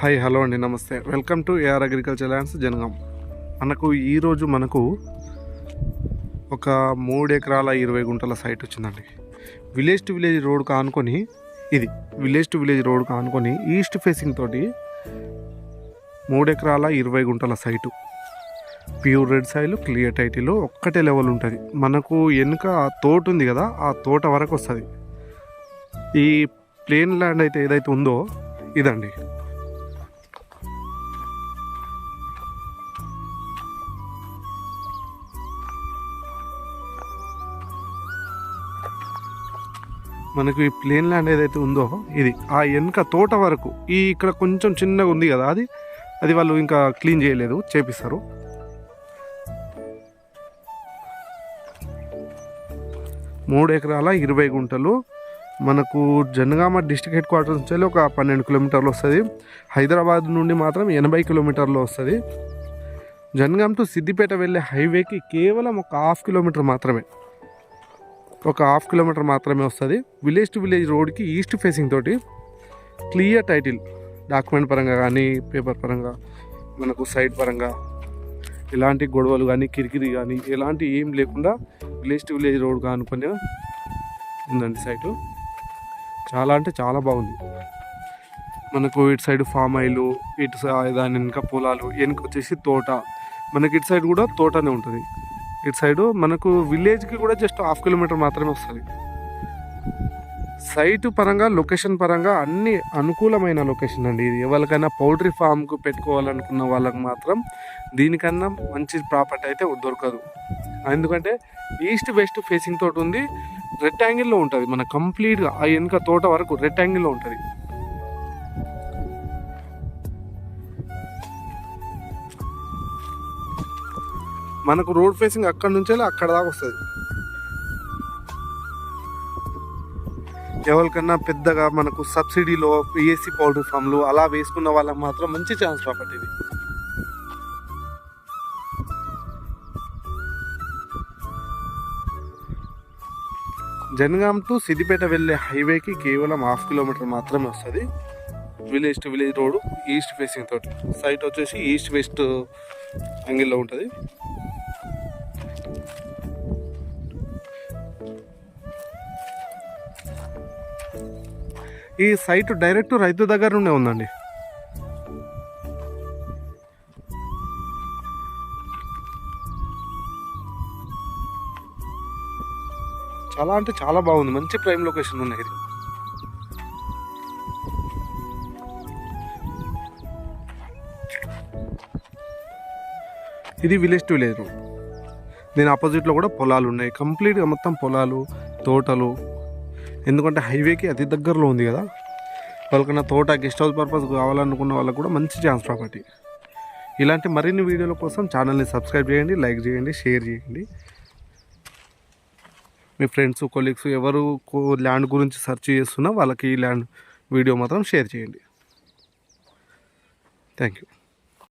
Hi hello అండి నమస్తే. Welcome to AR agriculture lands Jangaon. మనకు ఈరోజు మనకు ఒక మూడు ఎకరాల ఇరవై గుంటల సైట్ వచ్చిందండి. విలేజ్ టు విలేజ్ రోడ్ కానుకొని ఇది విలేజ్ టు విలేజ్ రోడ్ కానుకొని ఈస్ట్ ఫేసింగ్ తోటి మూడు ఎకరాల ఇరవై గుంటల site pure red soil clear title ఒక్కటే లెవెల్ ఉంటుంది. మనకు వెనుక తోట ఉంది కదా ఆ తోట వరకు వస్తుంది. ఈ ప్లేన్ ల్యాండ్ అయితే ఏదైతే ఉందో ఇదండి. మనకు ఈ ప్లేన్ ల్యాండ్ ఏదైతే ఉందో ఇది ఆ వెనుక తోట వరకు ఈ ఇక్కడ కొంచెం చిన్నగా ఉంది కదా అది అది వాళ్ళు ఇంకా క్లీన్ చేయలేదు చేపిస్తారు. మూడు ఎకరాల ఇరవై గుంటలు మనకు జనగామ డిస్టిక్ హెడ్ క్వార్టర్స్ నుంచి వెళ్ళి ఒక పన్నెండు కిలోమీటర్లు వస్తుంది. హైదరాబాద్ నుండి మాత్రం ఎనభై కిలోమీటర్లు వస్తుంది. జనగామ టు సిద్దిపేట వెళ్ళే హైవేకి కేవలం ఒక హాఫ్ కిలోమీటర్ మాత్రమే. ఒక హాఫ్ కిలోమీటర్ మాత్రమే వస్తుంది. విలేజ్ టు విలేజ్ రోడ్కి ఈస్ట్ ఫేసింగ్ తోటి క్లియర్ టైటిల్ డాక్యుమెంట్ పరంగా కానీ పేపర్ పరంగా మనకు సైట్ పరంగా ఎలాంటి గొడవలు కానీ కిరికిరి కానీ ఎలాంటి ఏం లేకుండా విలేజ్ టు విలేజ్ రోడ్ కానుకొని ఉందండి సైటు చాలా అంటే చాలా బాగుంది. మనకు ఇటు సైడ్ ఫామ్ ఆయిల్ ఇటు సై- దాని వెనుక పొలాలు వెనుక వచ్చేసి తోట. మనకి ఇటు సైడ్ కూడా తోటనే ఉంటుంది. ఇటు సైడు మనకు విలేజ్కి కూడా జస్ట్ హాఫ్ కిలోమీటర్ మాత్రమే వస్తుంది. సైట్ పరంగా లొకేషన్ పరంగా అన్ని అనుకూలమైన లొకేషన్ అండి ఇది. ఎవరికైనా పౌల్ట్రీ ఫామ్కు పెట్టుకోవాలనుకున్న వాళ్ళకి మాత్రం దీనికన్నా మంచి ప్రాపర్టీ అయితే దొరకదు. ఎందుకంటే ఈస్ట్ వెస్ట్ ఫేసింగ్ తోటి ఉంది రెక్టాంగిల్లో ఉంటుంది. మన కంప్లీట్గా ఆ వెనుక తోట వరకు రెక్టాంగిల్లో ఉంటుంది. మనకు రోడ్ ఫేసింగ్ అక్కడ నుంచి వెళ్ళి అక్కడ దాకా వస్తుంది. ఎవరికన్నా పెద్దగా మనకు సబ్సిడీలో పిఎస్సి పౌల్ట్రీ ఫామ్లు అలా వేసుకున్న వాళ్ళకి మాత్రం మంచి ఛాన్స్ ప్రాపర్టీ ఇది. జనగాం టు సిద్దిపేట వెళ్ళే హైవేకి కేవలం హాఫ్ కిలోమీటర్ మాత్రమే వస్తుంది. Village to village road east facing తోటి. సైట్ వచ్చేసి ఈస్ట్ వెస్ట్ యాంగిల్లో ఉంటుంది. ఈ సైట్ డైరెక్ట్ రైతు దగ్గర నుండే ఉందండి. చాలా అంటే చాలా బాగుంది. మంచి ప్రైమ్ లొకేషన్ ఉన్నాయి ఇది. ఇది విలేజ్ టు విలేజ్ రోడ్ దీని ఆపోజిట్లో కూడా పొలాలు ఉన్నాయి. కంప్లీట్గా మొత్తం పొలాలు తోటలు ఎందుకంటే హైవేకి అతి దగ్గరలో ఉంది కదా. వాళ్ళకన్నా తోట గెస్ట్ హౌస్ పర్పస్ కావాలనుకున్న వాళ్ళకు కూడా మంచి ఛాన్స్ ప్రాపర్టీ ఇలాంటి మరిన్ని వీడియోల కోసం ఛానల్ని సబ్స్క్రైబ్ చేయండి లైక్ చేయండి షేర్ చేయండి. మీ ఫ్రెండ్స్ కొలీగ్స్ ఎవరు ల్యాండ్ గురించి సెర్చ్ చేస్తున్నా వాళ్ళకి ఈ ల్యాండ్ వీడియో మాత్రం షేర్ చేయండి. Thank you